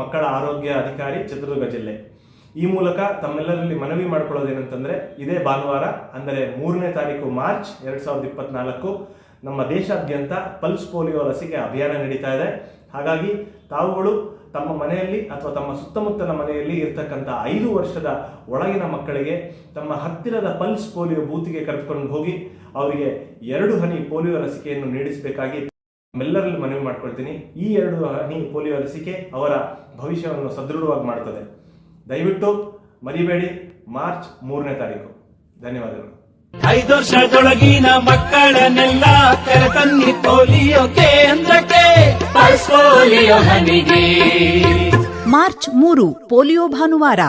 ಮಕ್ಕಳ ಆರೋಗ್ಯ ಅಧಿಕಾರಿ ಚಿತ್ರದುರ್ಗ ಜಿಲ್ಲೆ. ಈ ಮೂಲಕ ತಮ್ಮೆಲ್ಲರಲ್ಲಿ ಮನವಿ ಮಾಡ್ಕೊಳ್ಳೋದೇನಂತಂದ್ರೆ, ಇದೇ ಭಾನುವಾರ, ಅಂದರೆ ಮೂರನೇ ತಾರೀಕು ಮಾರ್ಚ್ ಎರಡ್ ಸಾವಿರದ ಇಪ್ಪತ್ನಾಲ್ಕು, ನಮ್ಮ ದೇಶಾದ್ಯಂತ ಪಲ್ಸ್ ಪೋಲಿಯೋ ಲಸಿಕೆ ಅಭಿಯಾನ ನಡೀತಾ ಇದೆ. ಹಾಗಾಗಿ ತಾವುಗಳು ತಮ್ಮ ಮನೆಯಲ್ಲಿ ಅಥವಾ ತಮ್ಮ ಸುತ್ತಮುತ್ತಲ ಮನೆಯಲ್ಲಿ ಇರ್ತಕ್ಕಂಥ ಐದು ವರ್ಷದ ಒಳಗಿನ ಮಕ್ಕಳಿಗೆ ತಮ್ಮ ಹತ್ತಿರದ ಪಲ್ಸ್ ಪೋಲಿಯೋ ಬೂತಿಗೆ ಕರೆದುಕೊಂಡು ಹೋಗಿ, ಅವರಿಗೆ ಎರಡು ಹನಿ ಪೋಲಿಯೋ ಲಸಿಕೆಯನ್ನು ನೀಡಿಸಬೇಕಾಗಿ ನಮ್ಮೆಲ್ಲರಲ್ಲಿ ಮನವಿ ಮಾಡ್ಕೊಳ್ತೀನಿ. ಈ ಎರಡು ಹನಿ ಪೋಲಿಯೋ ಲಸಿಕೆ ಅವರ ಭವಿಷ್ಯವನ್ನು ಸದೃಢವಾಗಿ ಮಾಡ್ತದೆ. ದಯವಿಟ್ಟು ಮರಿಬೇಡಿ. ಮಾರ್ಚ್ ಮೂರನೇ ತಾರೀಕು. ಧನ್ಯವಾದಗಳು. ಐದು ವರ್ಷದೊಳಗಿನ ಮಕ್ಕಳನ್ನೆಲ್ಲ ಕರೆತನ್ನಿ ಪೋಲಿಯೋ ಕೇಂದ್ರಕ್ಕೆ. ಪಲ್ಸ್ ಪೋಲಿಯೋ ಹನಿಗೆ. ಮಾರ್ಚ್ ಮೂರು ಪೋಲಿಯೋ ಭಾನುವಾರ.